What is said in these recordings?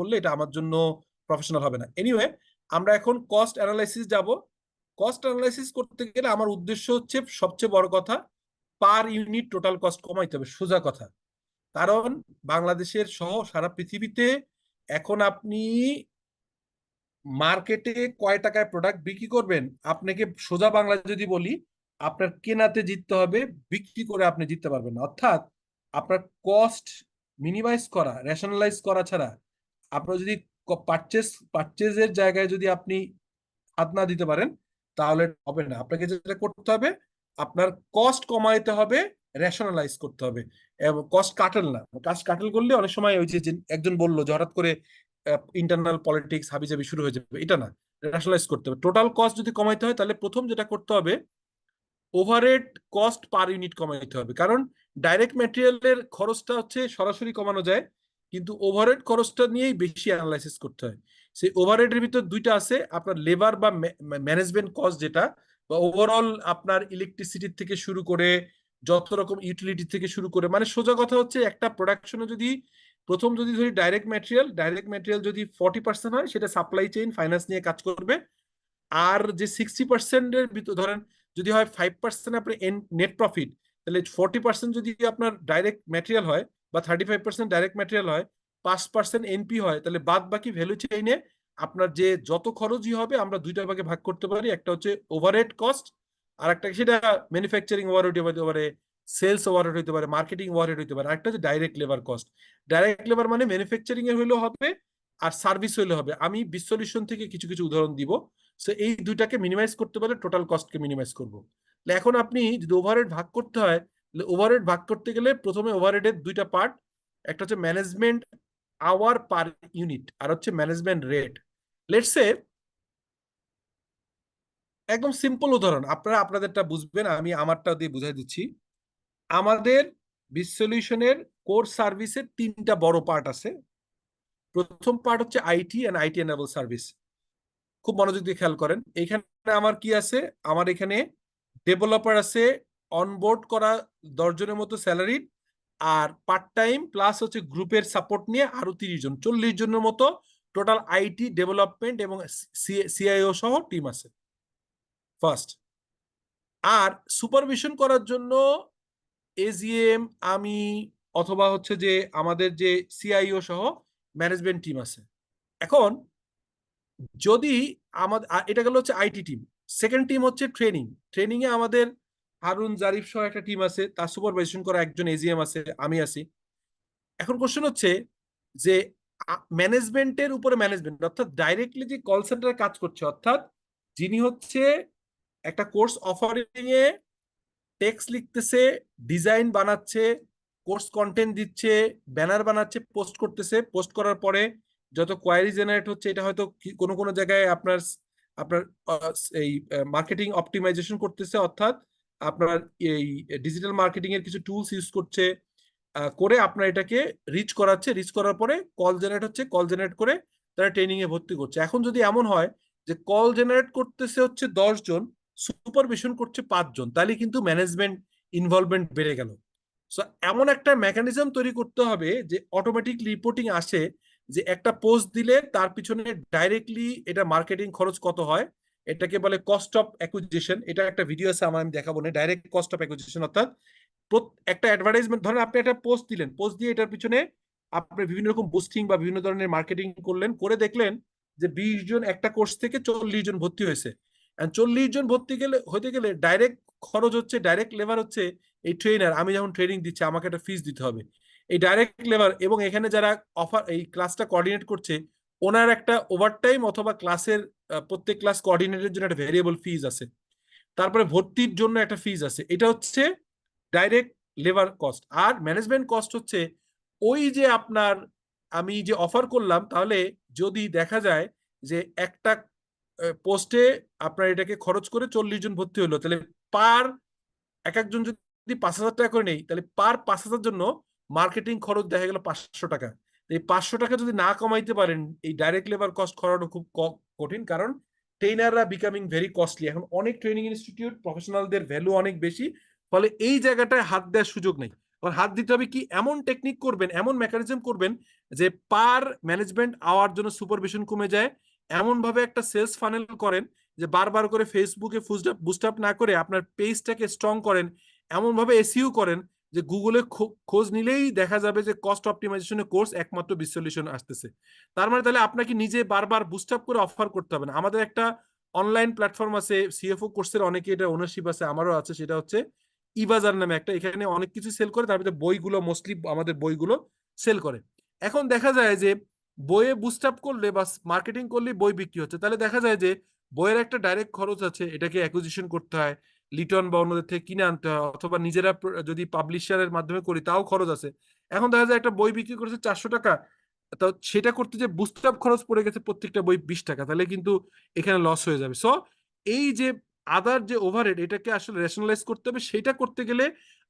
বললে এটা আমার জন্য প্রফেশনাল হবে না। এনিওয়ে আমরা এখন কস্ট অ্যানালাইসিস যাব। কস্ট অ্যানালাইসিস করতে গেলে আমার উদ্দেশ্য হচ্ছে সবচেয়ে বড় কথা পার ইউনিট টোটাল কস্ট কমাইতে হবে, সোজা কথা। কারণ বাংলাদেশের সহ সারা পৃথিবীতে এখন আপনি মার্কেটে কয় টাকায় প্রোডাক্ট বিক্রি করবেন, আপনাকে সোজা বাংলা যদি বলি, আপনার কেনাতে জিততে হবে, বিক্রি করে আপনি জিততে পারবেন অর্থাৎ আপনার কস্ট মিনিমাইজ করা রেশনালাইজ করা ছাড়া আপনার যদি পারচেস পারচেজের জায়গায় যদি আপনি হাত না দিতে পারেন, তাহলে হবে না। আপনাকে যেটা করতে হবে, আপনার কস্ট কমাইতে হবে রেশনালাইজ করতে হবে। এবং কস্ট কাটেল না। কস্ট কাটেল করলে অনেক সময় ওই যে একজন বলল যে, হঠাৎ করে ইন্টারনাল পলিটিক্স হাবিজাবি শুরু হয়ে যাবে। এটা না। রেশনালাইজ করতে হবে। টোটাল কস্ট যদি কমাইতে হয়, তাহলে প্রথম যেটা করতে হবে ওভারহেড কস্ট পার ইউনিট কমাইতে হবে। কারণ ডাইরেক্ট ম্যাটেরিয়ালের খরচটা হচ্ছে সরাসরি কমানো যায়। কিন্তু ওভারহেড খরচটা নিয়েই বেশি অ্যানালাইসিস করতে হয়। সেই ওভারহেডের ভিতর দুইটা আছে, আপনার লেবার বা ম্যানেজমেন্ট কস্ট যেটা, বা ওভারঅল আপনার ইলেকট্রিসিটির থেকে শুরু করে, যত রকম ইউটিলিটি থেকে শুরু করে মানে সোজা কথা হচ্ছে একটা প্রোডাকশনে যদি, প্রথম যদি ধরি ডাইরেক্ট ম্যাটেরিয়াল ডাইরেক্ট ম্যাটেরিয়াল যদি ফর্টি পার্সেন্ট হয়, সেটা সাপ্লাই চেইন ফাইন্যান্স নিয়ে কাজ করবে। আর যে সিক্সটি পার্সেন্টের ভিতর ধরেন যদি হয় ফাইভ পার্সেন্ট আপনার নেট প্রফিট তাহলে ফোর্টি পার্সেন্ট যদি আপনার ডাইরেক্ট ম্যাটেরিয়াল হয় বা thirty five percent direct material হয়, পাঁচ পার্সেন্ট এনপি হয়, তাহলে বাদ বাকি ভ্যালু চেইনে আপনার যে যত খরচই হবে, আমরা দুইটা ভাগে ভাগ করতে পারি। একটা হচ্ছে ওভারহেড কস্ট আর একটা সেটা ম্যানুফ্যাকচারিং ওভারহেড হতে পারে সেলস ওভারহেড হতে পারে মার্কেটিং ওভারহেড হতে পারে। আরেকটা হচ্ছে direct labour cost direct labour মানে ম্যানুফ্যাকচারিং এর হইলেও হবে, আর সার্ভিস হইলে হবে। আমি বিশ্বলিউশন থেকে কিছু কিছু উদাহরণ দিব। সো এই দুইটাকে মিনিমাইজ করতে পারলে টোটাল কস্টকে মিনিমাইজ করব। এখন আপনি যদি ওভারহেড ভাগ করতে হয় ওভারহেড ভাগ করতে গেলে প্রথমে ওভারহেডের দুইটা পার্ট একটা হচ্ছে ম্যানেজমেন্ট আওয়ার পার ইউনিট আর হচ্ছে ম্যানেজমেন্ট রেট লেটসে একদম সিম্পল উদাহরণ, আপনারা আপনাদেরটা বুঝবেন, আমি আমারটা দিয়ে বুঝাই দিচ্ছি। আমাদের বিসলিউশনের কোর সার্ভিসের তিনটা বড় পার্ট আছে। প্রথম পার্ট হচ্ছে IT and IT enable service খুব মনোযোগ দিয়ে খেয়াল করেন, এখানে আমার কি আছে? আমার এখানে ডেভেলপার আছে অনবোর্ড করা দশজনের মতো স্যালারি আর পার্ট টাইম প্লাস হচ্ছে গ্রুপের সাপোর্ট নিয়ে আরও তিরিশ জন, চল্লিশ জনের মতো টোটাল আইটি ডেভেলপমেন্ট এবং সিআইও সহ টিম আছে। ফার্স্ট আর সুপারভিশন করার জন্য এজিএম আমি অথবা হচ্ছে যে আমাদের যে সিআইও সহ ম্যানেজমেন্ট টিম আছে। এখন যদি আমাদের এটা গেল হচ্ছে আইটি টিম সেকেন্ড টিম হচ্ছে ট্রেনিং ট্রেনিংয়ে আমাদের হারুন জারিফ সহ একটা টিম আছে, তার সুপারভাইজেশন করা একজন এজিএম আছে, আমি আছি। এখন কোশ্চেন হচ্ছে যে ম্যানেজমেন্টের উপরে ম্যানেজমেন্ট অর্থাৎ ডাইরেক্টলি যে কল সেন্টারে কাজ করছে, অর্থাৎ যিনি হচ্ছে একটা কোর্স অফারিং এ টেক্সট লিখতেছে ডিজাইন বানাচ্ছে কোর্স কন্টেন্ট দিচ্ছে ব্যানার বানাচ্ছে পোস্ট করতেছে পোস্ট করার পরে যত কোয়ারি জেনারেট হচ্ছে, এটা হয়তো কোনো কোনো জায়গায় আপনার আপনার এই মার্কেটিং অপটিমাইজেশন করতেছে, অর্থাৎ আপনার এই ডিজিটাল মার্কেটিং এর কিছু টুলস ইউজ করছে করে আপনার এটাকে রিচ করাচ্ছে রিচ করার পরে কল জেনারেট হচ্ছে কল জেনারেট করে তারা ট্রেনিং এ ভর্তি করছে। এখন যদি এমন হয় যে কল জেনারেট করতেছে হচ্ছে দশ জন সুপারভিশন করছে পাঁচজন তাহলে কিন্তু ম্যানেজমেন্ট ইনভলভমেন্ট বেড়ে গেল। সো এমন একটা মেকানিজম তৈরি করতে হবে যে অটোমেটিক রিপোর্টিং আসে যে একটা পোস্ট দিলে তার পিছনে ডাইরেক্টলি এটা মার্কেটিং খরচ কত হয় এটাকে বলে কস্ট অফ অ্যাকুইজিশন এটা একটা ভিডিও আছে, আমার আমি দেখাবো না। ডাইরেক্ট কস্ট অফ অ্যাকুইজিশন অর্থাৎ একটা অ্যাডভার্টাইজমেন্ট ধরেন আপনি একটা পোস্ট দিলেন। পোস্ট দিয়ে এটার পিছনে আপনি বিভিন্ন রকম বুস্টিং বা বিভিন্ন ধরনের মার্কেটিং করলেন, করে দেখলেন যে বিশ জন একটা কোর্স থেকে চল্লিশ জন ভর্তি হয়েছে। চল্লিশ জন ভর্তি গেলে হতে গেলে ডাইরেক্ট খরচ হচ্ছে ডাইরেক্ট লেবার হচ্ছে এই ট্রেনার আমি যখন ট্রেনিং দিচ্ছি, আমাকে একটা ফিস দিতে হবে। এই ডাইরেক্ট লেবার এবং এখানে যারা অফার এই ক্লাসটা কোঅর্ডিনেট করছে ওনার একটা ওভারটাইম অথবা ক্লাসের প্রত্যেক ক্লাস কোঅর্ডিনেটের জন্য একটা ভেরিয়েবল ফিজ আছে। তারপরে ভর্তির জন্য একটা ফিজ আছে। এটা হচ্ছে ডাইরেক্ট লেবার কস্ট আর ম্যানেজমেন্ট কস্ট হচ্ছে ওই যে আপনার আমি যে অফার করলাম, তাহলে যদি দেখা যায় যে একটা পোস্টে আপনার এটাকে খরচ করে চল্লিশ জন ভর্তি হলো, তাহলে পার এক একজন যদি পাঁচ হাজার টাকা করে নেই, তাহলে পার পাঁচ হাজার জন্য মার্কেটিং খরচ দেখা গেল পাঁচশো টাকা। এই পাঁচশো টাকা যদি না কমাইতে পারেন, এই ডাইরেক্ট লেবার কস্ট করানো খুব কঠিন। কারণ ট্রেনাররা বিকামিং ভেরি কস্টলি এখন অনেক ট্রেনিং ইনস্টিটিউট প্রফেশনালদের ভ্যালু অনেক বেশি, ফলে এই জায়গাটায় হাত দেওয়ার সুযোগ নেই। ওর হাত দিতে হবে কি? এমন টেকনিক করবেন, এমন মেকানিজম করবেন যে পার ম্যানেজমেন্ট আওয়ার জন্য সুপারভিশন কমে যায়। এমন ভাবে একটা সেলস ফানেল করেন যে বারবার করে ফেসবুকে বুস্ট আপ না করে আপনার পেজটাকে স্ট্রং করেন। এমন ভাবে এসিও করেন যে গুগলে খোঁজ নিলেই দেখা যাবে যে কস্ট অপটিমাইজেশনের কোর্স একমাত্র বিসলিউশন আসতেছে। তার মানে তাহলে আপনাকে নিজে বারবার বুস্ট আপ করে অফার করতে হবে না। আমাদের একটা অনলাইন প্ল্যাটফর্ম আছে সিএফও কোর্সের অনেকে এটা ওনারশিপ আছে, আমারও আছে, সেটা হচ্ছে ইবাজার নামে একটা। এখানে অনেক কিছু সেল করে, তার ভিতরে বইগুলো মোস্টলি আমাদের বইগুলো সেল করে। এখন দেখা যায় যে বইয়ে বুস্ট আপ করলে বা মার্কেটিং করলে বই বিক্রি হচ্ছে। তাহলে দেখা যায় যে বইয়ের একটা ডাইরেক্ট খরচ আছে, এটাকে অ্যাকুইজিশন করতে হয় লিটন বা অন্যদের থেকে কিনে আনতে হয়, অথবা নিজেরা যদি পাবলিশারের মাধ্যমে করি, তাও খরচ আছে। এখন দেখা যায় একটা বই বিক্রি করেছে চারশো টাকা, তো সেটা করতে যে বুস্টাপ খরচ পড়ে গেছে প্রত্যেকটা বই বিশ টাকা, তাহলে কিন্তু এখানে লস হয়ে যাবে। সো এই যে আদার যে ওভারহেড এটাকে আসলে রেশনালাইজ করতে হবে, সেটা করতে গেলে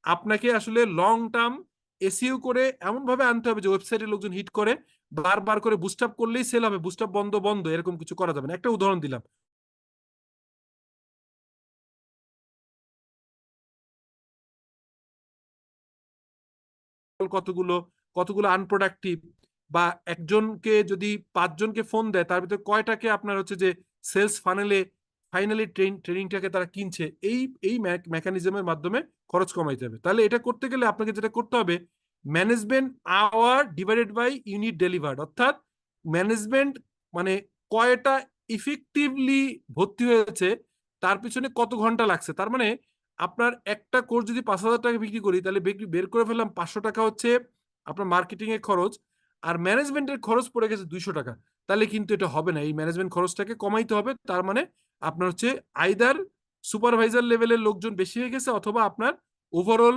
আপনাকে আসলে লং টার্ম এসিউ করে এমন ভাবে আনতে হবে যে ওয়েবসাইটে লোকজন হিট করে, বারবার করে বুস্টাপ করলেই সেল হবে বুস্টাপ বন্ধ বন্ধ, এরকম কিছু করা যাবে না। একটা উদাহরণ দিলাম। কতগুলো কতগুলো আনপ্রোডাক্টিভ বা একজনকে যদি পাঁচজনকে ফোন দেয়, তার ভিতরে কয়টাকে আপনার হচ্ছে যে সেলস ফানেলে ফাইনালি ট্রেন ট্রেনিংটাকে তারা কিনছে, এই এই মেকানিজমের মাধ্যমে খরচ কমাইতে হবে। তাহলে এটা করতে গেলে আপনাকে যেটা করতে হবে management hour divided by unit delivered অর্থাৎ ম্যানেজমেন্ট মানে কয়টা ইফেক্টিভলি ভর্তি হয়েছে, তার পিছনে কত ঘণ্টা লাগছে, তার মানে আপনার একটা কোর্স যদি পাঁচ হাজার টাকা বিক্রি করি, তাহলে বিক্রি, বের করে ফেললাম পাঁচশো টাকা হচ্ছে আপনার মার্কেটিং এর খরচ আর ম্যানেজমেন্টের খরচ পড়ে গেছে দুইশো টাকা। তাহলে কিন্তু এটা হবে না। এই ম্যানেজমেন্ট খরচটাকে কমাইতে হবে, তার মানে আপনার হচ্ছে আইদার সুপারভাইজার লেভেলের লোকজন বেশি হয়ে গেছে অথবা আপনার ওভারঅল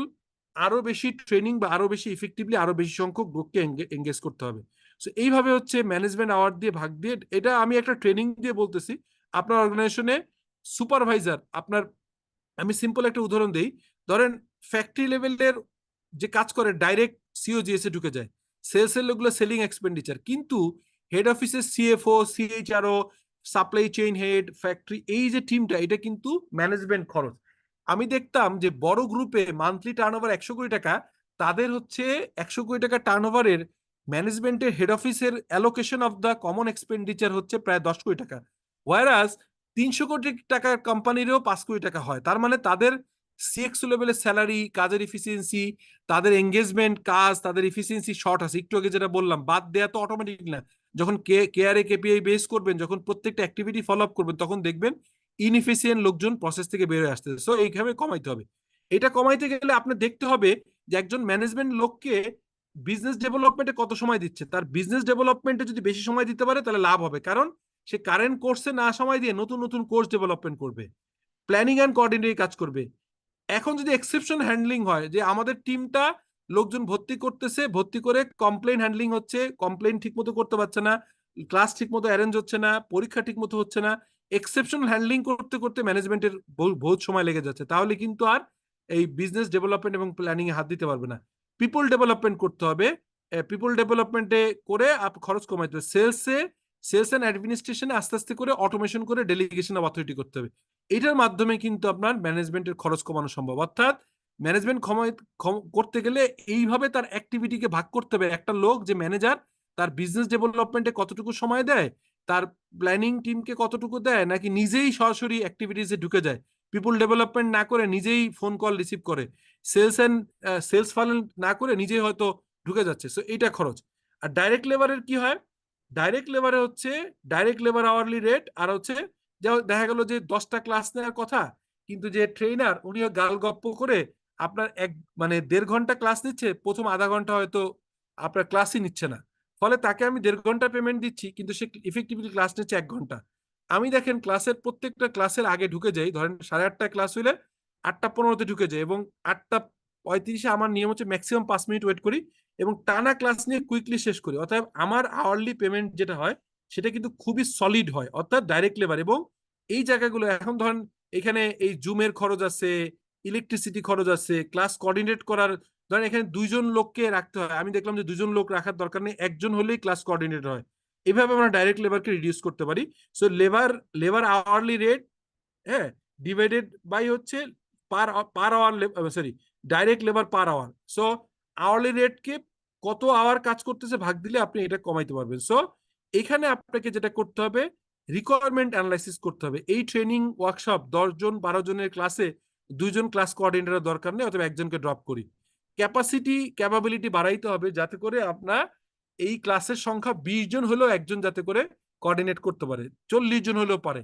আরও বেশি ট্রেনিং বা আরও বেশি ইফেক্টিভলি আরও বেশি সংখ্যক লোককে এঙ্গেজ করতে হবে। সো এইভাবে হচ্ছে ম্যানেজমেন্ট আওয়ার দিয়ে ভাগ দিয়ে, এটা আমি একটা ট্রেনিং দিয়ে বলতেছি। আপনার অর্গানাইজেশনে সুপারভাইজার আপনার আমি সিম্পল একটা উদাহরণ দিই। ধরেন ফ্যাক্টরি লেভেলের যে কাজ করে ডাইরেক্ট সিও জিএসএ ঢুকে যায়। সেলস এর লোকগুলো সেলিং এক্সপেন্ডিচার কিন্তু হেড অফিসের CFO CHRO supply chain head factory এই যে টিমটা এটা কিন্তু ম্যানেজমেন্ট খরচ। আমি দেখতাম যে বড় গ্রুপে মান্থলি টার্ন ওভার একশো কোটি টাকা, তাদের হচ্ছে একশো কোটি টাকা টার্ন ওভারের ম্যানেজমেন্টের হেড অফিসের allocation of the common expenditure হচ্ছে প্রায় দশ কোটি টাকা। ওয়ারাস তিনশো কোটি টাকার কোম্পানিরও পাঁচ কোটি টাকা হয়। তার মানে তাদের সিএক্স লেভেলের স্যালারি কাজের ইফিসিয়েন্সি তাদের এঙ্গেজমেন্ট কাজ, তাদের ইফিসিয়েন্সি শর্ট আছে। একটু আগে যেটা বললাম, বাদ দেয়া তো অটোমেটিক না। যখন কে কেয়ারে কেপিআই বেস করবেন, যখন প্রত্যেকটা অ্যাক্টিভিটি ফলো আপ করবেন, তখন দেখবেন ইনএফিসিয়েন্ট লোকজন প্রসেস থেকে বেরোয় আসতেছে। সো এইভাবে কমাইতে হবে। এটা কমাইতে গেলে আপনার দেখতে হবে যে একজন ম্যানেজমেন্ট লোককে বিজনেস ডেভেলপমেন্টে কত সময় দিচ্ছে। তার বিজনেস ডেভেলপমেন্টে যদি বেশি সময় দিতে পারে, তাহলে লাভ হবে। কারণ সে কারেন্ট কোর্সে না সময় দিয়ে নতুন নতুন কোর্স ডেভেলপমেন্ট করবে। প্ল্যানিং অ্যান্ড কোঅর্ডিনেটিং কাজ করবে। এখন যদি এক্সেপশন হ্যান্ডলিং হয়, যে আমাদের টিমটা লোকজন ভর্তি করতেছে, ভর্তি করে কমপ্লেন হ্যান্ডলিং হচ্ছে কমপ্লেন ঠিক মতো করতে পারছে না ক্লাস ঠিক মতো অ্যারেঞ্জ হচ্ছে না, পরীক্ষা ঠিক মতো হচ্ছে না এক্সেপশন হ্যান্ডলিং করতে করতে ম্যানেজমেন্টের বহুত সময় লেগে যাচ্ছে। তাহলে কিন্তু আর এই বিজনেস ডেভেলপমেন্ট এবং প্ল্যানিং এ হাত দিতে পারবে না। পিপল ডেভেলপমেন্ট করতে হবে। পিপল ডেভেলপমেন্টে করে খরচ কমাইতে হবে। সেলসে সেলস অ্যান্ড অ্যাডমিনিস্ট্রেশনে আস্তে আস্তে করে অটোমেশন করে ডেলিগেশন অফ অথরিটি করতে হবে। এটার মাধ্যমে কিন্তু আপনার ম্যানেজমেন্টের খরচ কমানো সম্ভব। অর্থাৎ ম্যানেজমেন্ট করতে গেলে এইভাবে তার অ্যাক্টিভিটিকে ভাগ করতে হবে। একটা লোক, যে ম্যানেজার, তার বিজনেস ডেভেলপমেন্টে কতটুকু সময় দেয়, তার প্ল্যানিং টিমকে কতটুকু দেয়, নাকি নিজেই সরাসরি অ্যাক্টিভিটিসে ঢুকে যায়। পিপুল ডেভেলপমেন্ট না করে নিজেই ফোন কল রিসিভ করে। সেলস অ্যান্ড সেলস ফানেল না করে নিজেই হয়তো ঢুকে যাচ্ছে। সো, এইটা খরচ। আর ডাইরেক্ট লেবারের কি হয়? ডাইরেক্ট লেবারে হচ্ছে ডাইরেক্ট লেবার আওয়ারলি রেট আর হচ্ছে দেখা গেল যে দশটা ক্লাস নেওয়ার কথা, কিন্তু যে ট্রেনার উনিও গাল গপ্প করে আপনার এক মানে দেড় ঘণ্টা ক্লাস নিচ্ছে, প্রথম আধা ঘণ্টা হয়তো আপনার ক্লাসই নিচ্ছে না। ফলে তাকে আমি দেড় ঘণ্টা পেমেন্ট দিচ্ছি, কিন্তু সে ইফেক্টিভলি ক্লাস নিচ্ছে এক ঘণ্টা। আমি দেখেন ক্লাসের প্রত্যেকটা ক্লাসের আগে ঢুকে যাই, ধরেন সাড়ে আটটায় ক্লাস হইলে আটটা পনেরোতে ঢুকে যায় এবং আটটা পঁয়ত্রিশে আমার নিয়ম হচ্ছে ম্যাক্সিমাম পাঁচ মিনিট ওয়েট করি এবং টানা ক্লাস নিয়ে কুইকলি শেষ করি। অর্থাৎ আমার আওয়ারলি পেমেন্ট যেটা হয়, সেটা কিন্তু খুবই সলিড হয়, অর্থাৎ ডাইরেক্ট লেবার এবং এই জায়গাগুলো, এখন ধরেন এখানে এই জুমের খরচ আছে ইলেকট্রিসিটি খরচ আছে ক্লাস কোঅর্ডিনেট করার, ধরেন এখানে দুইজন লোককে রাখতে হয়, আমি দেখলাম যে দুজন লোক রাখার দরকার নেই, একজন হলেই ক্লাস কোঅর্ডিনেট হয়। এভাবে আমরা ডাইরেক্ট লেবারকে রিডিউস করতে পারি। So labour labour hourly rate হ্যাঁ ডিভাইডেড বাই হচ্ছে per per hour sorry direct labour per hour so hourly রেটকে কত আওয়ার কাজ করতেছে ভাগ দিলে আপনি এটা কমাইতে পারবেন। সো এখানে আপনাকে যেটা করতে হবে রিকোয়ারমেন্ট অ্যানালাইসিস করতে হবে। এই ট্রেনিং ওয়ার্কশপ দশ জন, বারো জনের ক্লাসে দুইজন ক্লাস কোঅর্ডিনেটর দরকার নেই, অথবা একজনকে ড্রপ করি। ক্যাপাসিটি ক্যাপাবিলিটি বাড়াইতে হবে যাতে করে আপনার এই ক্লাসের সংখ্যা বিশ জন হলেও একজন যাতে করে কোঅর্ডিনেট করতে পারে, চল্লিশ জন হলেও পারে।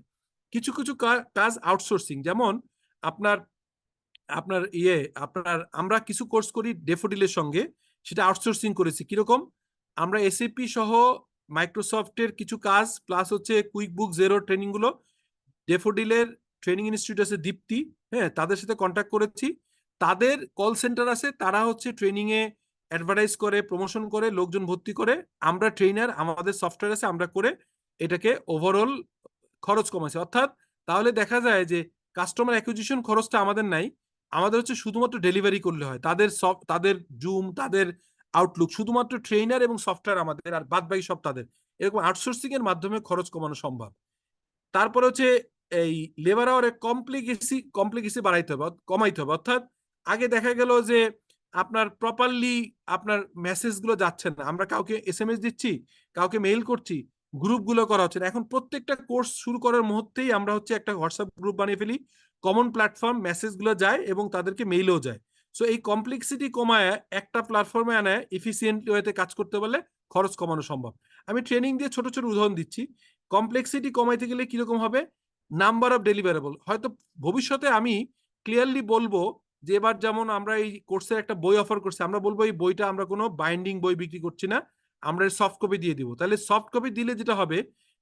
কিছু কিছু কাজ আউটসোর্সিং যেমন আপনার আপনার ইয়ে আপনার আমরা কিছু কোর্স করি ডেফোডিলের সঙ্গে, সেটা আউটসোর্সিং করেছি। কীরকম? আমরা এসএপি সহ মাইক্রোসফটের কিছু কাজ প্লাস হচ্ছে কুইক বুক জেরো ট্রেনিংগুলো ডেফোডিলের ট্রেনিং ইনস্টিটিউট আছে দীপ্তি হ্যাঁ তাদের সাথে কন্ট্যাক্ট করেছি। তাদের কল সেন্টার আছে, তারা হচ্ছে ট্রেনিংয়ে অ্যাডভার্টাইজ করে প্রমোশন করে, লোকজন ভর্তি করে। আমরা ট্রেনার আমাদের সফটওয়্যার আছে, আমরা করে এটাকে ওভারঅল খরচ কমাইছি। অর্থাৎ তাহলে দেখা যায় যে কাস্টমার অ্যাকুইজিশন খরচটা আমাদের নাই আমাদের হচ্ছে শুধুমাত্র ডেলিভারি করলে হয়। তাদের সব তাদের জুম তাদের আউটলুক শুধুমাত্র ট্রেনার এবং সফটওয়্যার আমাদের, আর বাদ বাকি সব তাদের। এরকম আউটসোর্সিং এর মাধ্যমে খরচ কমানো সম্ভব। তারপরে হচ্ছে এই লেবার আওয়ারের কমপ্লিকেসি কমপ্লিকেসি বাড়াইতে হবে কমাইতে হবে। অর্থাৎ আগে দেখা গেল যে আপনার প্রপারলি আপনার মেসেজগুলো যাচ্ছে না। আমরা কাউকে এস এম এস দিচ্ছি, কাউকে মেইল করছি গ্রুপগুলো করা হচ্ছে না। এখন প্রত্যেকটা কোর্স শুরু করার মুহূর্তেই আমরা হচ্ছে একটা হোয়াটসঅ্যাপ গ্রুপ বানিয়ে ফেলি। কমন প্ল্যাটফর্ম মেসেজগুলো যায় এবং তাদেরকে মেইলও যায়। সো এই কমপ্লেক্সিটি কমায়, একটা প্ল্যাটফর্মে আনে ইফিসিয়েন্ট ওয়েতে কাজ করতে পারলে খরচ কমানো সম্ভব। আমি ট্রেনিং দিয়ে ছোট ছোট উদাহরণ দিচ্ছি। কমপ্লেক্সিটি কমাইতে গেলে কীরকম হবে? নাম্বার অফ ডেলিভারেবল হয়তো ভবিষ্যতে আমি ক্লিয়ারলি বলব যে, এবার যেমন আমরা এই কোর্সের একটা বই অফার করছি, আমরা বলব এই বইটা আমরা কোনো বাইন্ডিং বই বিক্রি করছি না, আমরা সফট কপি দিয়ে দিব। তাহলে সফট কপি দিলে যেটা হবে,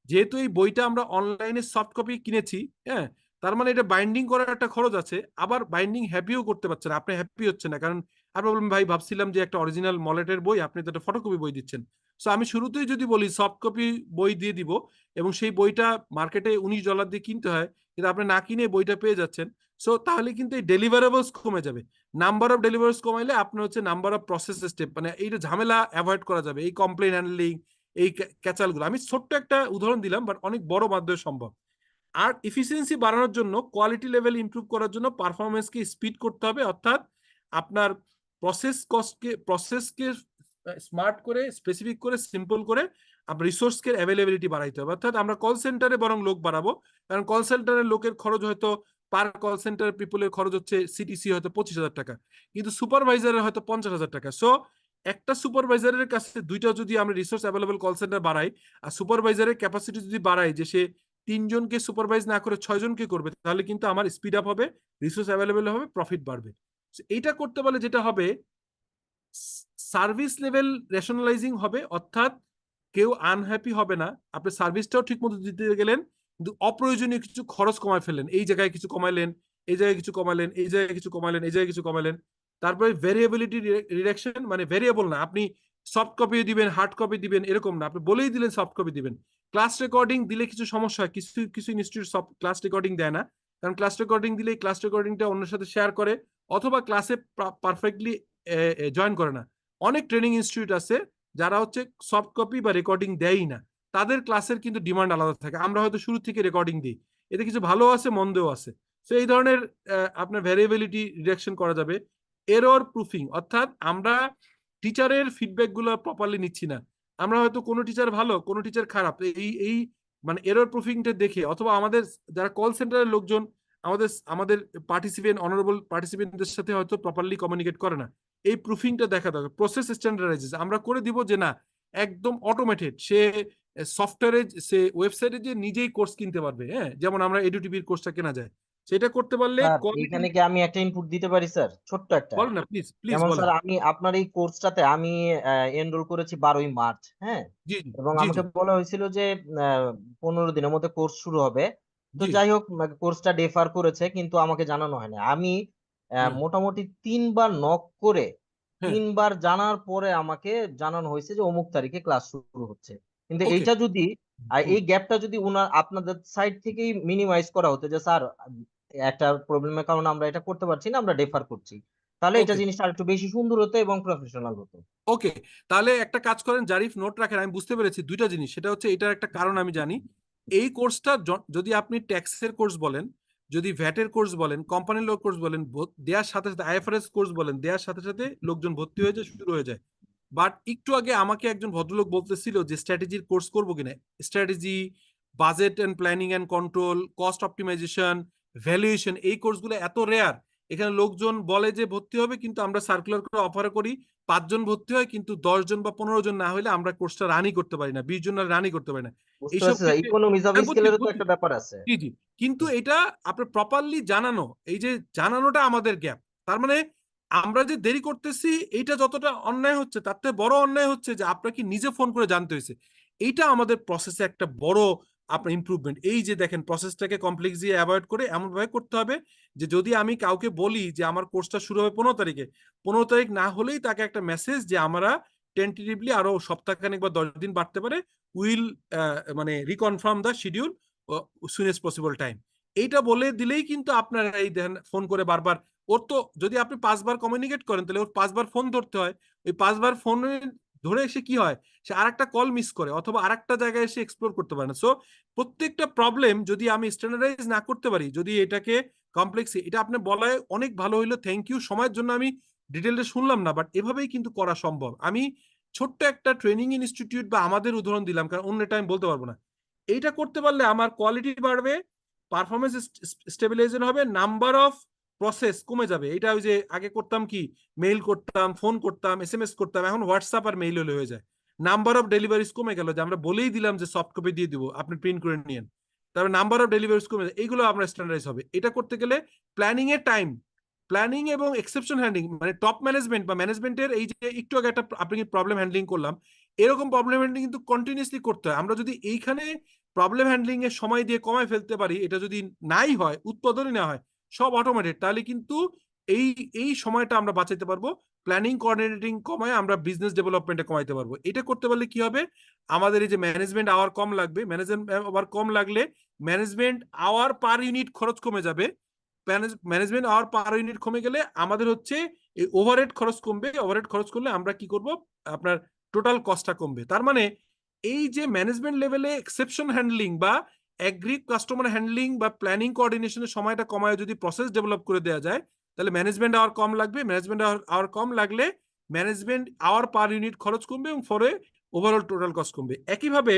যেহেতু এই বইটা আমরা অনলাইনে সফট কপি কিনেছি হ্যাঁ তার মানে এটা বাইন্ডিং করার একটা খরচ আছে, আবার বাইন্ডিং হ্যাপিও করতে পারছেন আপনি হ্যাপি হচ্ছে না, কারণ আপনি বলবেন ভাই, ভাবছিলাম যে একটা অরিজিনাল মলেটের বই, আপনি তো একটা ফটোকপি বই দিচ্ছেন। সো আমি শুরুতেই যদি বলি সফট কপি বই দিয়ে দিব এবং সেই বইটা মার্কেটে উনিশ ডলার দিয়ে কিনতে হয়, কিন্তু আপনি না কিনে বইটা পেয়ে যাচ্ছেন। সো তাহলে কিন্তু এই ডেলিভারেবলস কমে যাবে। নাম্বার অফ ডেলিভারিস কমাইলে আপনার হচ্ছে নাম্বার অফ প্রসেস স্টেপ মানে এইটা ঝামেলা অ্যাভয়েড করা যাবে। এই কমপ্লেন হ্যান্ডলিং এই ক্যাচালগুলো আমি ছোট্ট একটা উদাহরণ দিলাম বাট অনেক বড় মাধ্যমে সম্ভব। আর এফিসিয়েন্সি বাড়ানোর জন্য কোয়ালিটি লেভেল ইমপ্রুভ করার জন্য পারফরমেন্সকে স্পিড করতে হবে। অর্থাৎ আপনার প্রসেস কস্টকে প্রসেসকে স্মার্ট করে স্পেসিফিক করে সিম্পল করে আপনার রিসোর্সকে অ্যাভেলেবিলিটি বাড়াইতে হবে। অর্থাৎ আমরা কল সেন্টারে বরং লোক বাড়াবো। কারণ কল সেন্টারের লোকের খরচ হয়তো পার কল সেন্টার পিপলের খরচ হচ্ছে সিটিসি হয়তো পঁচিশ হাজার টাকা। কিন্তু সুপারভাইজারের হয়তো পঞ্চাশ হাজার টাকা। সো একটা সুপারভাইজারের কাছে দুইটা যদি আমরা রিসোর্স অ্যাভেলেবল কল সেন্টার বাড়াই, আর সুপারভাইজারের ক্যাপাসিটি যদি বাড়াই যে সে তিনজনকে সুপারভাইজ না করে ছয়জনকে করবে, তাহলে কিন্তু আমার স্পিড আপ হবে রিসোর্স অ্যাভেলেবেল হবে প্রফিট বাড়বে। এইটা করতে পারলে যেটা হবে সার্ভিস লেভেল রেশনালাইজিং হবে, অর্থাৎ কেউ আনহ্যাপি হবে না, আপনি সার্ভিসটাও ঠিক মতো দিতে গেলেন, কিন্তু অপ্রয়োজনীয় কিছু খরচ কমায় ফেললেন, এই জায়গায় কিছু কমাইলেন এই জায়গায় কিছু কমালেন, এই জায়গায় কিছু কমালেন, এই জায়গায় কিছু কমালেন, তারপরে ভেরিয়েবিলিটি রিডাকশন মানে ভেরিয়েবল না, আপনি সফট কপি দিবেন হার্ড কপি দিবেন, এরকম না, আপনি বলেই দিলেন সফট কপি দিবেন। ক্লাস রেকর্ডিং দিলে কিছু সমস্যা হয়। কিছু কিছু ইনস্টিটিউট সব ক্লাস রেকর্ডিং দেয় না। কারণ ক্লাস রেকর্ডিং দিলে ক্লাস রেকর্ডিংটা অন্যের সাথে শেয়ার করে অথবা ক্লাসে পারফেক্টলি জয়েন করে না। অনেক ট্রেনিং ইনস্টিটিউট আছে যারা হচ্ছে সফট কপি বা রেকর্ডিং দেয়ই না। তাদের ক্লাসের কিন্তু ডিমান্ড আলাদা থাকে। আমরা হয়তো শুরু থেকে রেকর্ডিং দিই। এতে কিছু ভালো আছে, মন্দও আছে। তো এই ধরনের আপনার ভ্যারিয়েবিলিটি রিডাকশন করা যাবে। এরর প্রুফিং অর্থাৎ আমরা টিচারের ফিডব্যাকগুলো প্রপারলি নিচ্ছি না। আমরা হয়তো কোনো টিচার ভালো, কোনো টিচার খারাপ। এই এই মানে এরর প্রুফিংটা দেখে অথবা আমাদের যারা কল সেন্টারের লোকজন, আমাদের আমাদের পার্টিসিপেন্ট অনারেবল পার্টিসিপেন্টদের সাথে হয়তো প্রপারলি কমিউনিকেট করে না। এই প্রুফিংটা দেখা দরকার। প্রসেস স্ট্যান্ডার্ডাইজেস আমরা করে দিব যে না, একদম অটোমেটেড সে সফটওয়্যারে সে ওয়েবসাইটে যে নিজেই কোর্স কিনতে পারবে হ্যাঁ? যেমন আমরা এডুটিভির কোর্সটা কেনা যায়। সেটা করতে পারলে এখানে কি আমি একটা ইনপুট দিতে পারি স্যার? ছোট্ট একটা। বলেন না প্লিজ প্লিজ যেমন স্যার আমি আপনার এই কোর্সটাতে আমি এনরোল করেছি বারোই মার্চ হ্যাঁ? এবং আমাকে বলা হয়েছিল যে পনেরো দিনের মধ্যে কোর্স শুরু হবে। তো যাই হোক কোর্সটা ডেফার করেছে কিন্তু আমাকে জানানো হয়নি। আমি মোটামুটি তিনবার নক করে হ্যাঁ। তিনবার জানার পরে আমাকে জানানো হয়েছে যে অমুক তারিখে ক্লাস শুরু হচ্ছে। কিন্তু. এইটা যদি আর এই গ্যাপটা যদি ওনার আপনাদের সাইড থেকেই মিনিমাইজ করা হতো যে স্যার একটা প্রবলেমের কারণে আমরা এটা করতে পারছি না আমরা ডেফার করছি। তাহলে এটা. জিনিসটা আরেকটু বেশি সুন্দর হতো এবং প্রফেশনাল হতো। ওকে তাহলে একটা কাজ করেন জারিফ নোট রাখেন আমি বুঝতে পেরেছি দুইটা জিনিস। সেটা হচ্ছে এটার একটা কারণ আমি জানি। এই কোর্সটা যদি আপনি ট্যাক্সের কোর্স বলেন যদি ভ্যাটের কোর্স বলেন কোম্পানি ল কোর্স বলেন দেওয়ার সাথে সাথে আইএফআরএস কোর্স বলেন দেওয়ার সাথে সাথে লোকজন ভর্তি হয়ে যায় শুরু হয়ে যায়। বাট একটু আগে আমাকে একজন ভদ্রলোক বলতেছিল যে স্ট্র্যাটেজির কোর্স করব কিনা? Strategy budget and planning and control cost optimization valuation এই কোর্সগুলো এত রেয়ার এখানে লোকজন বলে যে ভর্তি হবে কিন্তু আমরা সার্কুলার করে অফার করি। পাঁচজন ভর্তি হয় কিন্তু দশ জন বা পনেরো জন না হলে আমরা কোর্সটা রানই করতে পারি না বিশ জন রানই করতে পারি না। এইসব। একটা ব্যাপার আছে। জি জি। কিন্তু এটা আপনার প্রপারলি জানানো এই যে জানানোটা আমাদের গ্যাপ তার মানে আমরা যে দেরি করতেছি, এইটা যতটা অন্যায় হচ্ছে, তার থেকে বড় অন্যায় হচ্ছে যে আপনাকে নিজে ফোন করে জানতে হয়েছে। এইটা আমাদের প্রসেসে একটা বড় আপনার ইমপ্রুভমেন্ট এই যে দেখেন প্রসেসটাকে কমপ্লেক্স দিয়ে অ্যাভয়েড করে এমনভাবে করতে হবে যে যদি আমি কাউকে বলি যে আমার কোর্সটা শুরু হবে পনেরো তারিখে, পনেরো তারিখ না হলেই তাকে একটা মেসেজ যে আমরা টেন্টেটিভলি আরও সপ্তাহখানেক বা দশ দিন বাড়তে পারে, উইল মানে reconfirm the schedule soonest possible time এইটা বলে দিলেই কিন্তু আপনারা এই দেখেন ফোন করে বারবার ওর তো যদি আপনি পাঁচবার কমিউনিকেট করেন, তাহলে ওর পাঁচবার ফোন ধরতে হয়। ওই পাঁচবার ফোন ধরে এসে কি হয়? সে আরেকটা কল মিস করে অথবা আরেকটা জায়গায় এসে এক্সপ্লোর করতে পারে না। সো প্রত্যেকটা প্রবলেম যদি আমি স্ট্যান্ডার্ডাইজ না করতে পারি, যদি এটাকে কমপ্লেক্স এটা আপনি বলায় অনেক ভালো হইল থ্যাংক ইউ সময়ের জন্য আমি ডিটেলটা শুনলাম না বাট এভাবেই কিন্তু করা সম্ভব। আমি ছোট্ট একটা ট্রেনিং ইনস্টিটিউট বা আমাদের উদাহরণ দিলাম, কারণ অন্য টাইম বলতে পারব না। এইটা করতে পারলে আমার কোয়ালিটি বাড়বে পারফরমেন্স স্টেবিলাইজেশন হবে নাম্বার অফ প্রসেস কমে যাবে। এটা ওই যে আগে করতাম কি? মেইল করতাম ফোন করতাম এস এম এস করতাম, এখন হোয়াটসঅ্যাপ আর মেইল হলে হয়ে যায়। নাম্বার অফ ডেলিভারিজ কমে গেল, যে আমরা বলেই দিলাম যে সফট কপি দিয়ে দিব, আপনি প্রিন্ট করে নিয়েন। তারপরে নাম্বার অফ ডেলিভারিজ কমে যায়, এইগুলো আমরা স্ট্যান্ডার্ডাইজ হবে। এটা করতে গেলে প্ল্যানিং এর টাইম প্ল্যানিং এবং এক্সেপশন হ্যান্ডলিং মানে টপ ম্যানেজমেন্ট বা ম্যানেজমেন্টের এই যে একটু আগে একটা আপনি প্রবলেম হ্যান্ডলিং করলাম, এরকম প্রবলেম হ্যান্ডলিং কিন্তু কন্টিনিউসলি করতে হয়। আমরা যদি এইখানে প্রবলেম হ্যান্ডলিং এর সময় দিয়ে কমায় ফেলতে পারি, এটা যদি নাই হয়, উৎপাদনই না হয় সব অটোমেটেড তাহলে কিন্তু এই এই সময়টা আমরা বাঁচাইতে পারব। প্ল্যানিং কোঅর্ডিনেটিং কমায় আমরা বিজনেস ডেভেলপমেন্টে কমাইতে পারব। এটা করতে পারলে কি হবে? আমাদের এই যে ম্যানেজমেন্ট আওয়ার কম লাগবে। ম্যানেজমেন্ট আওয়ার কম লাগলে ম্যানেজমেন্ট আওয়ার পার ইউনিট খরচ কমে যাবে। ম্যানেজমেন্ট আওয়ার পার ইউনিট কমে গেলে আমাদের হচ্ছে এই ওভারহেড খরচ কমবে। ওভারহেড খরচ করলে আমরা কি করব? আপনার টোটাল কস্টটা কমবে। তার মানে এই যে ম্যানেজমেন্ট লেভেলে এক্সেপশন হ্যান্ডলিং বা অ্যাগ্রি কাস্টমার হ্যান্ডলিং বা প্ল্যানিং কোঅর্ডিনেশনের সময়টা কমায় যদি প্রসেস ডেভেলপ করে দেওয়া যায়, তাহলে ম্যানেজমেন্ট আওয়ার কম লাগবে। ম্যানেজমেন্ট আওয়ার কম লাগলে ম্যানেজমেন্ট আওয়ার পার ইউনিট খরচ কমবে এবং ফলে ওভারঅল টোটাল কস্ট কমবে। একইভাবে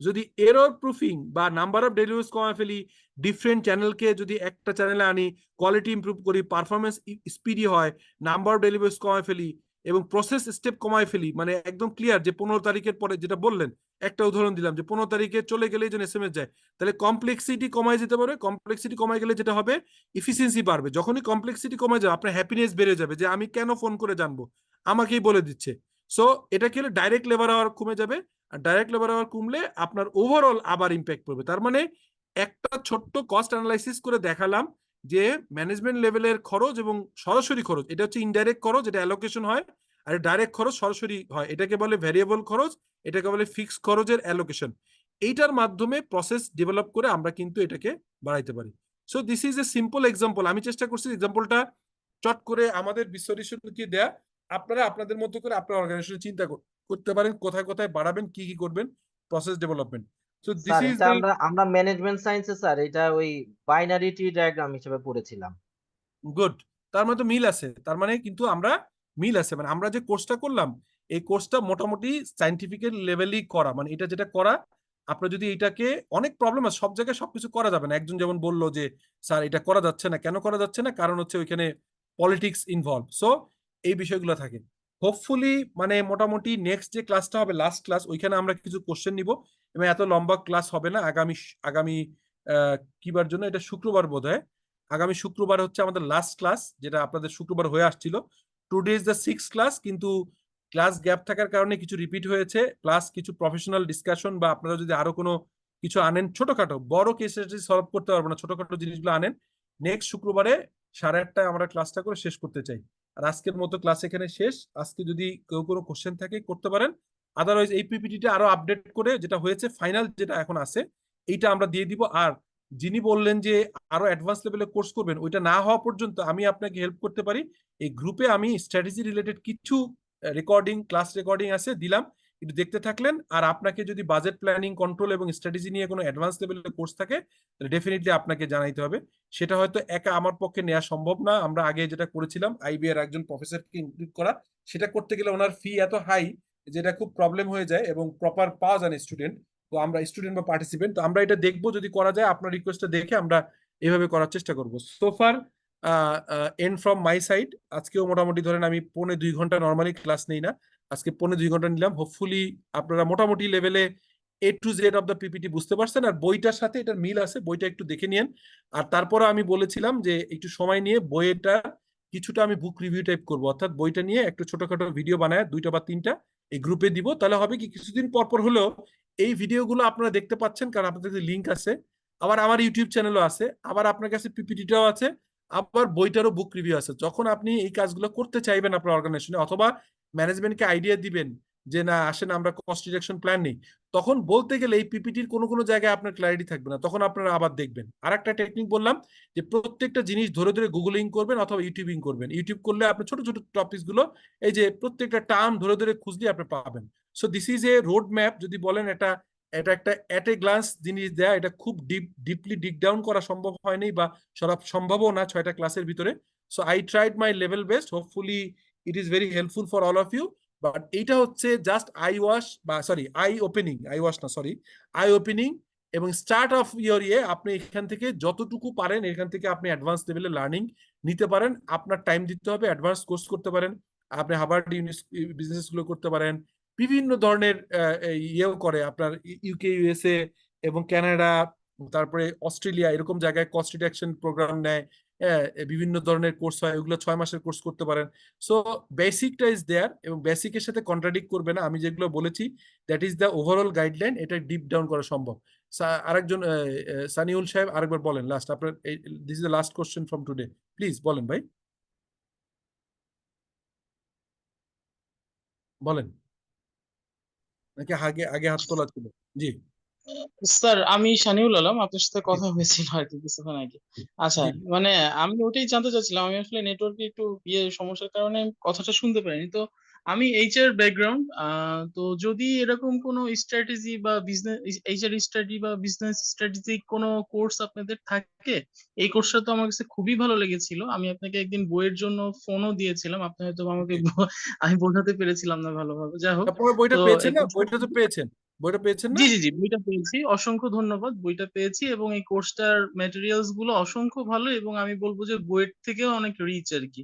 যদি এরর প্রুফিং বা নাম্বার অফ ডেলিভারিজ কমায় ফেলি ডিফারেন্ট চ্যানেলকে যদি একটা চ্যানেলে আনি কোয়ালিটি ইমপ্রুভ করি পারফরমেন্স স্পিডি হয় নাম্বার অফ ডেলিভারিজ কমায় ফেলি এবং প্রসেস স্টেপ কমায় ফেলি। মানে একদম ক্লিয়ার যে পনেরো তারিখের পরে যেটা বললেন, একটা উদাহরণ দিলাম যে পনেরো তারিখে চলে গেলে যেন এস এম এস যায়। তাহলে কমপ্লেক্সিটি কমায় যেতে পারবে কমপ্লেক্সিটি কমায় গেলে যেটা হবে ইফিসিয়েন্সি বাড়বে। যখনই কমপ্লেক্সিটি কমে যাবে, আপনার হ্যাপিনেস বেড়ে যাবে যে আমি কেন ফোন করে জানব? আমাকেই বলে দিচ্ছে। সো এটা কি হলে ডাইরেক্ট লেবার আওয়ার কমে যাবে আর ডাইরেক্ট লেবার আওয়ার কমলে আপনার ওভারঅল আবার ইম্প্যাক্ট পড়বে। তার মানে একটা ছোট্ট কস্ট অ্যানালাইসিস করে দেখালাম যে ম্যানেজমেন্ট লেভেলের খরচ এবং সরাসরি খরচ, এটা হচ্ছে ইনডাইরেক্ট খরচ, এটা অ্যালোকেশন হয়, আর ডাইরেক্ট খরচ সরাসরি হয়। এটাকে বলে ভ্যারিয়েবল খরচ, এটাকে বলে ফিক্সড খরচের অ্যালোকেশন এইটার মাধ্যমে প্রসেস ডেভেলপ করে আমরা কিন্তু এটাকে বাড়াইতে পারি। So this is a simple example আমি চেষ্টা করছি এক্সাম্পলটা চট করে আমাদের বিশ্বরিশনকে দেয়া। আপনারা আপনাদের মতো করে আপনার অর্গানাইজেশন চিন্তা করতে পারেন, কোথায় কোথায় বাড়াবেন, কি কি করবেন process development so this is আমরা আমরা ম্যানেজমেন্ট সায়েন্সে স্যার এটা ওই বাইনারি ট্রি ডায়াগ্রাম হিসেবে পড়েছিলাম। গুড তার মানে তো মিল আছে। তার মানে কিন্তু আমরা মিল আছে। মানে আমরা যে কোর্সটা করলাম এই কোর্সটা মোটামুটি সাইন্টিফিক লেভেলই করা। মানে এটা যেটা করা আপনার যদি এটাকে অনেক প্রবলেম আছে সব জায়গায় সবকিছু করা যাবে না। একজন যেমন বলল যে স্যার এটা করা যাচ্ছে না। কেন করা যাচ্ছে না? কারণ হচ্ছে ওইখানে পলিটিক্স ইনভলভ সো এই বিষয়গুলো থাকে। হোপফুলি মানে মোটামুটি নেক্সট যে ক্লাসটা হবে লাস্ট ক্লাস ওইখানে আমরা কিছু কোশ্চেন নিব। এবং এত লম্বা ক্লাস হবে না। আগামী আগামী কিবার জন্য? এটা শুক্রবার বোধ হয় আগামী শুক্রবার হচ্ছে আমাদের লাস্ট ক্লাস যেটা আপনাদের শুক্রবার হয়ে আসছিল। Today is the six class কিন্তু ক্লাস গ্যাপ থাকার কারণে কিছু রিপিট হয়েছে। প্লাস কিছু প্রফেশনাল ডিসকাশন বা আপনারা যদি আরও কোনো কিছু আনেন ছোটখাটো, বড় কেস সলভ করতে পারব না, ছোটখাটো জিনিসগুলো আনেন নেক্সট শুক্রবারে সাড়ে আটটায় আমরা ক্লাসটা করে শেষ করতে চাই। আর আজকের মতো ক্লাস এখানে শেষ। আজকে যদি কেউ কোনো কোশ্চেন থাকে, করতে পারেন। আদারওয়াইজ এই পিপিটিটা আরও আপডেট করে যেটা হয়েছে ফাইনাল যেটা এখন আছে, এইটা আমরা দিয়ে দিব। আর যিনি বললেন যে আরও অ্যাডভান্স লেভেলে কোর্স করবেন, ওইটা না হওয়া পর্যন্ত আমি আপনাকে হেল্প করতে পারি। এই গ্রুপে আমি স্ট্র্যাটেজি রিলেটেড কিছু রেকর্ডিং ক্লাস রেকর্ডিং আছে, দিলাম। একটু দেখতে থাকলেন, আর আপনাকে যদি বাজেট প্ল্যানিং কন্ট্রোল এবং স্ট্র্যাটেজি নিয়ে কোনো অ্যাডভান্স লেভেলের কোর্স থাকে, তাহলে ডেফিনেটলি আপনাকে জানাইতে হবে। সেটা হয়তো একা আমার পক্ষে নেওয়া সম্ভব না। আমরা আগে যেটা করেছিলাম আইবি এর একজন প্রফেসরকে ইনক্লুড করা, সেটা করতে গেলে ওনার ফি এত হাই যেটা খুব প্রবলেম হয়ে যায় এবং প্রপার পাওয়া যায় স্টুডেন্ট তো আমরা স্টুডেন্ট বা পার্টিসিপেন্ট তো আমরা এটা দেখব যদি করা যায়, আপনার রিকোয়েস্টটা দেখে আমরা এভাবে করার চেষ্টা করব। সোফার এন্ড ফ্রম মাই সাইড আজকেও মোটামুটি ধরেন আমি পৌনে দুই ঘণ্টা নর্মালি ক্লাস নেই না, আজকে পৌনে দুই ঘণ্টা নিলাম। হোপফুলি আপনারা মোটামুটি লেভেলে A to Z of the PPT বুঝতে পারছেন, আর বইটার সাথে এটার মিল আছে, বইটা একটু দেখে নিন আর তারপরে আমি বলেছিলাম যে একটু সময় নিয়ে বইটা কিছুটা আমি বুক রিভিউ টাইপ করব। অর্থাৎ বইটা নিয়ে একটু ছোটখাটো ভিডিও বানায়, দুইটা বা তিনটা এই গ্রুপে দিব। তাহলে হবে কি, কিছুদিন পর পর হলেও এই ভিডিওগুলো আপনারা দেখতে পাচ্ছেন, কারণ আপনাদের লিঙ্ক আছে। আবার আমার ইউটিউব চ্যানেলও আছে। আবার আপনার কাছে পিপিটিটাও আছে। আবার বইটারও বুক রিভিউ আছে। যখন আপনি এই কাজগুলো করতে চাইবেন আপনার অর্গানাইজেশনে অথবা ম্যানেজমেন্টকে আইডিয়া দিবেন যে না আসেন আমরা কস্ট রিডাকশন প্ল্যান নেই। তখন বলতে গেলে এই পিপিটির কোনো কোনো জায়গায় আপনার ক্ল্যারিটি থাকবে না। তখন আপনারা আবার দেখবেন। আর একটা টেকনিক বললাম যে প্রত্যেকটা জিনিস ধরে ধরে গুগলিং করবেন অথবা ইউটিউবিং করবেন। ইউটিউব করলে আপনি ছোট ছোট টপিকসগুলো এই যে প্রত্যেকটা টার্ম ধরে ধরে খুঁজলে আপনি পাবেন। So this is a road map যদি বলেন এটা এটা একটা অ্যাট এ গ্লান্স জিনিস দেয়া। এটা খুব ডিপ ডিপলি ডিক ডাউন করা সম্ভব হয়নি বা সব সম্ভবও না ছয়টা ক্লাসের ভিতরে। So I tried my level best hopefully it is very helpful for all of you but এইটা হচ্ছে জাস্ট আই ওয়াশ বা sorry eye opening eye wash না সরি আই ওপেনিং এবং স্টার্ট অফ ইয়ার ইয়ে আপনি এখান থেকে যতটুকু পারেন, এখান থেকে আপনি অ্যাডভান্স লেভেলে লার্নিং নিতে পারেন, আপনার টাইম দিতে হবে অ্যাডভান্স কোর্স করতে পারেন, আপনি হার্ভার্ড বিজনেসগুলো করতে পারেন, বিভিন্ন ধরনের ইয়েও করে আপনার ইউকে ইউএসএ এবং কানাডা তারপরে অস্ট্রেলিয়া এরকম জায়গায় কস্ট রিডাকশন প্রোগ্রাম নেয় বিভিন্ন ধরনের কোর্স হয় ওগুলো ছয় মাসের কোর্স করতে পারেন। সো বেসিকটা ইজ দেয়ার এবং বেসিকের সাথে কন্ট্রাডিক্ট করবে না। আমি যেগুলো বলেছি that is the overall guideline এটা ডিপ ডাউন করা সম্ভব। আরেকজন সানিউল সাহেব আরেকবার বলেন লাস্ট আপনার this is the last question from today please বলেন ভাই। বলেন। নাকি আগে আগে হাত তোলা ছিল? জি। স্যার আমি শানিউল আলম আপনার সাথে কথা হয়েছিল আর কি কিছুক্ষণ আগে। আচ্ছা মানে আমি ওটাই জানতে চাচ্ছিলাম আমি আসলে নেটওয়ার্কে একটু ইয়ে সমস্যার কারণে কথাটা শুনতে পারিনি। তো আমি এইচআর ব্যাকগ্রাউন্ড তো যদি এরকম কোনো স্ট্র্যাটেজি বা বিজনেস এইচআর স্ট্র্যাটেজি বা বিজনেস স্ট্র্যাটেজি কোনো কোর্স আপনাদের থাকে এই কোর্সটা তো আমার কাছে খুবই ভালো লেগেছিল। আমি আপনাকে একদিন বইয়ের জন্য ফোনও দিয়েছিলাম আপনি হয়তো আমাকে আমি বোঝাতে পেরেছিলাম না ভালোভাবে। যাই হোক বইটা পেয়েছেন বইটা তো পেয়েছেন। বইটা পেয়েছেন না? জি জি জি বইটা পেয়েছি। অসংখ্য ধন্যবাদ বইটা পেয়েছি এবং এই কোর্সটার ম্যাটেরিয়ালসগুলো অসংখ্য ভালো এবং আমি বলব যে বইয়ের থেকেও অনেক রিচ আর কি।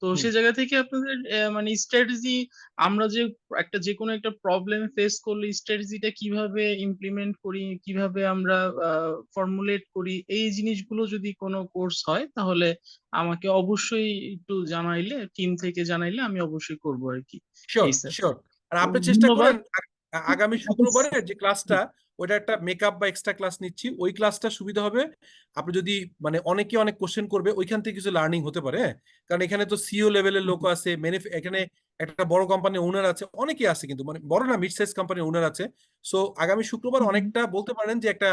তো সে জায়গা থেকে আপনাদের মানে স্ট্র্যাটেজি আমরা যে একটা যে কোনো একটা প্রবলেম ফেস করলে স্ট্র্যাটেজিটা কীভাবে ইমপ্লিমেন্ট করি কীভাবে আমরা ফর্মুলেট করি এই জিনিসগুলো যদি কোনো কোর্স হয় তাহলে আমাকে অবশ্যই একটু জানাইলে টিম থেকে জানাইলে আমি অবশ্যই করব আর কি। শিওর শিওর আর আপনি চেষ্টা করেন আগামী শুক্রবারে যে ক্লাসটা ওটা একটা মেকআপ বা এক্সট্রা ক্লাস নিচ্ছি ওই ক্লাসটা সুবিধা হবে। আপনি যদি মানে অনেকে অনেক কোশ্চেন করবে ওইখান থেকে কিছু লার্নিং হতে পারে হ্যাঁ? কারণ এখানে তো সিও লেভেলের লোক আছে মেনে এখানে একটা বড় কোম্পানির ওনার আছে অনেকে আছে কিন্তু মানে বড় না মিড সাইজ কোম্পানির ওনার আছে। সো আগামী শুক্রবার অনেকটা বলতে পারেন যে একটা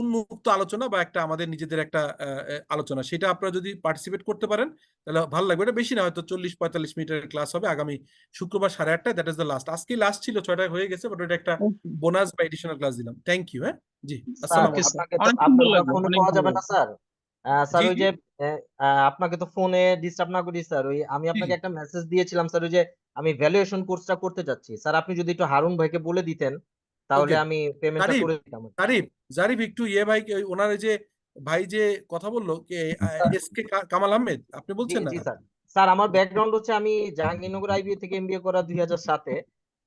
উন্মুক্ত আলোচনা বা একটা আমাদের নিজেদের একটা আলোচনা। সেটা আপনারা যদি পার্টিসিপেট করতে পারেন তাহলে ভালো লাগবে। এটা বেশি না হয়তো চল্লিশ পঁয়তাল্লিশ মিনিটের ক্লাস হবে আগামী শুক্রবার সাড়ে আটটায়। দ্যাট ইজ দ্য লাস্ট আজকে লাস্ট ছিল ছয়টায় হয়ে গেছে বাট ওটা একটা. বোনাস বা এডিশনাল ক্লাস দিলাম। থ্যাংক ইউ হ্যাঁ? জি স্যার ওই যে আপনাকে তো ফোনে ডিস্টার্ব না করি স্যার ওই আমি আপনাকে একটা মেসেজ দিয়েছিলাম স্যার ওই যে আমি ভ্যালুয়েশন কোর্সটা করতে যাচ্ছি। স্যার আপনি যদি একটু হারুন ভাইকে বলে দিতেন তাহলে আমি পেমেন্টটা করে দিতাম জারিফ জারিফ একটু ইয়ে ভাই ওই ওনার যে ভাই যে কথা বলল K S K Kamal Ahmed আপনি বলছেন না? স্যার। স্যার আমার ব্যাকগ্রাউন্ড হচ্ছে আমি জাহাঙ্গীরনগর আইবিএ থেকে এমবিএ করা দুই হাজার সাতে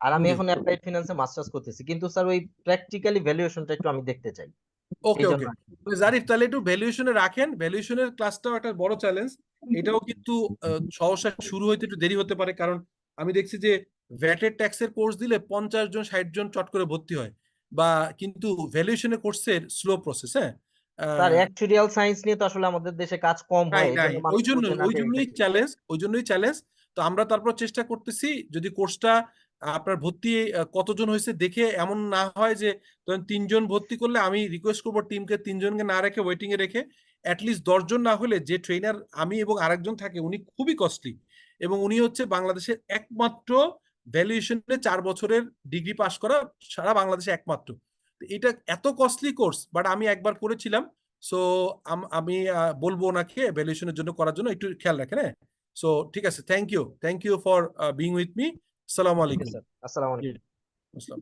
আর আমি এখন অ্যাপ্লাইড ফিনান্সে মাস্টার্স করতেছি। কিন্তু স্যার ওই প্র্যাকটিক্যালি ভ্যালুয়েশনটা একটু আমি দেখতে চাই। ওকে ওকে। জারিফ তাহলে একটু ভ্যালুয়েশনে রাখেন। ভ্যালুয়েশনের ক্লাসটাও একটা বড় চ্যালেঞ্জ এটাও কিন্তু সহসা শুরু হইতে একটু দেরি হতে পারে। কারণ আমি দেখছি যে ভ্যাটের ট্যাক্সের কোর্স দিলে পঞ্চাশ জন ষাট জন চট করে ভর্তি হয়। বা কিন্তু ভ্যালুয়েশনের কোর্সের স্লো প্রসেস হ্যাঁ? স্যার অ্যাকচুয়ারিয়াল সায়েন্স নিয়ে তো আসলে আমাদের দেশে কাজ কম হয় নাই জন্য ওই জন্যই ওই। চ্যালেঞ্জ ওই জন্যই চ্যালেঞ্জ তো আমরা তারপর চেষ্টা করতেছি যদি কোর্সটা আপনার ভর্তি কতজন হয়েছে দেখে এমন না হয় যে ধরেন তিনজন ভর্তি করলে আমি রিকোয়েস্ট করব টিমকে তিনজনকে না রেখে ওয়েটিং এ রেখে অ্যাটলিস্ট দশজন না হলে যে ট্রেনার আমি এবং আরেকজন থাকে উনি খুবই কস্টলি এবং উনি হচ্ছে বাংলাদেশের একমাত্র ভ্যালুয়েশনে চার বছরের ডিগ্রি পাস করা সারা বাংলাদেশে একমাত্র। এটা এত কস্টলি কোর্স বাট আমি একবার করেছিলাম সো আমি বলব ওনাকে ভ্যালুয়েশনের জন্য করার জন্য একটু খেয়াল রাখেন হ্যাঁ? সো ঠিক আছে thank you thank you for being with me আসসালামু আলাইকুম আসসালামু আলাইকুম আসসালাম